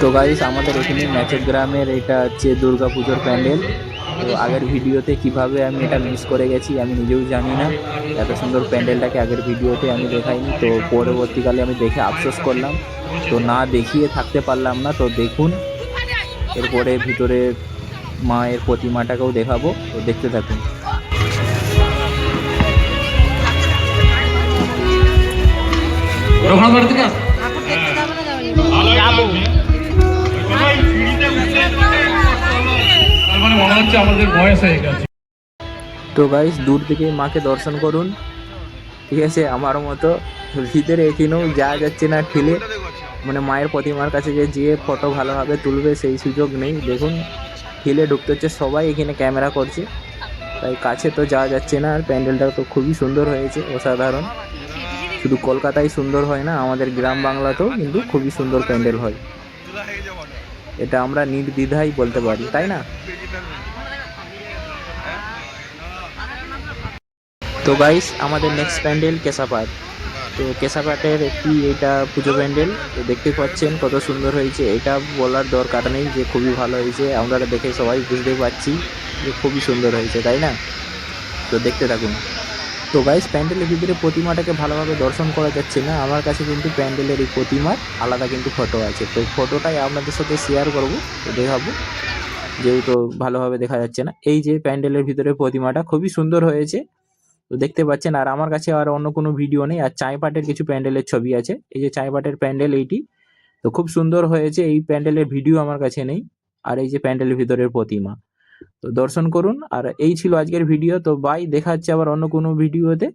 তো গাইস আমাদের এখানে ম্যাচের গ্রামের এটা হচ্ছে দুর্গা পুজোর প্যান্ডেল। তো আগের ভিডিওতে কীভাবে আমি এটা মিস করে গেছি আমি নিজেও জানি না। এত সুন্দর প্যান্ডেলটাকে আগের ভিডিওতে আমি দেখাইনি, তো পরবর্তীকালে আমি দেখে আফসোস করলাম। তো না দেখিয়ে থাকতে পারলাম না, তো দেখুন। এরপরে ভিতরে মায়ের প্রতিমাটাকেও দেখাবো, তো দেখতে থাকুন। বাড়ি থেকে হচ্ছে আমাদের বয়স হয়ে গেছে। তো গাইস দূর থেকে মাকে দর্শন করুন। ঠিক আছে, আমার মতো ভিতরে এখানেও যাওয়া যাচ্ছে না ঠেলে মানে মায়ের প্রতিমার কাছে যে যেয়ে ফটো ভালোভাবে তুলবে সেই সুযোগ নেই। দেখুন ঠেলে ঢুকতে হচ্ছে, সবাই এখানে ক্যামেরা করছে। তাই কাছে তো যাওয়া যাচ্ছে না, আর প্যান্ডেলটা তো খুবই সুন্দর হয়েছে, অসাধারণ। শুধু কলকাতায় সুন্দর হয় না, আমাদের গ্রাম বাংলাতেও কিন্তু খুবই সুন্দর প্যান্ডেল হয়। এটা আমরা নির্দ্বিধাই বলতে পারি, তাই না? তো গাইস আমাদের নেক্সট প্যান্ডেল কেশাপাট। তো কেশাপাটের একটি এটা পুজো প্যান্ডেল। তো দেখতে পাচ্ছেন কত সুন্দর হয়েছে। এটা বলার দরকার নেই যে খুবই ভালো হয়েছে। আমরা দেখে সবাই বুঝতে পারছি যে খুবই সুন্দর হয়েছে, তাই না? তো দেখতে থাকুন। তো গাইস প্যান্ডেলের ভিতরে প্রতিমাটাকে ভালোভাবে দর্শন করা যাচ্ছে না। আমার কাছে কিন্তু প্যান্ডেলের এই প্রতিমার আলাদা কিন্তু ফটো আছে। তো ফটোটাই আপনাদের সাথে শেয়ার করব দেখাবো। যেহেতু ভালোভাবে দেখা যাচ্ছে না। এই যে প্যান্ডেলের ভিতরে প্রতিমাটা খুবই সুন্দর হয়েছে। তো দেখতে পাচ্ছেন, আর আমার কাছে আর অন্য কোনো ভিডিও নেই। আর চাইপাটের কিছু প্যান্ডেলের ছবি আছে। এই যে চাইপাটের প্যান্ডেল এইটি। তো খুব সুন্দর হয়েছে। এই প্যান্ডেলের ভিডিও আমার কাছে নেই। আর এই যে প্যান্ডেলের ভিতরের প্রতিমা। তো দর্শন করুন। আর এই ছিল আজকের ভিডিও তো বাই দেখা হচ্ছে আবার অন্য কোনো ভিডিওতে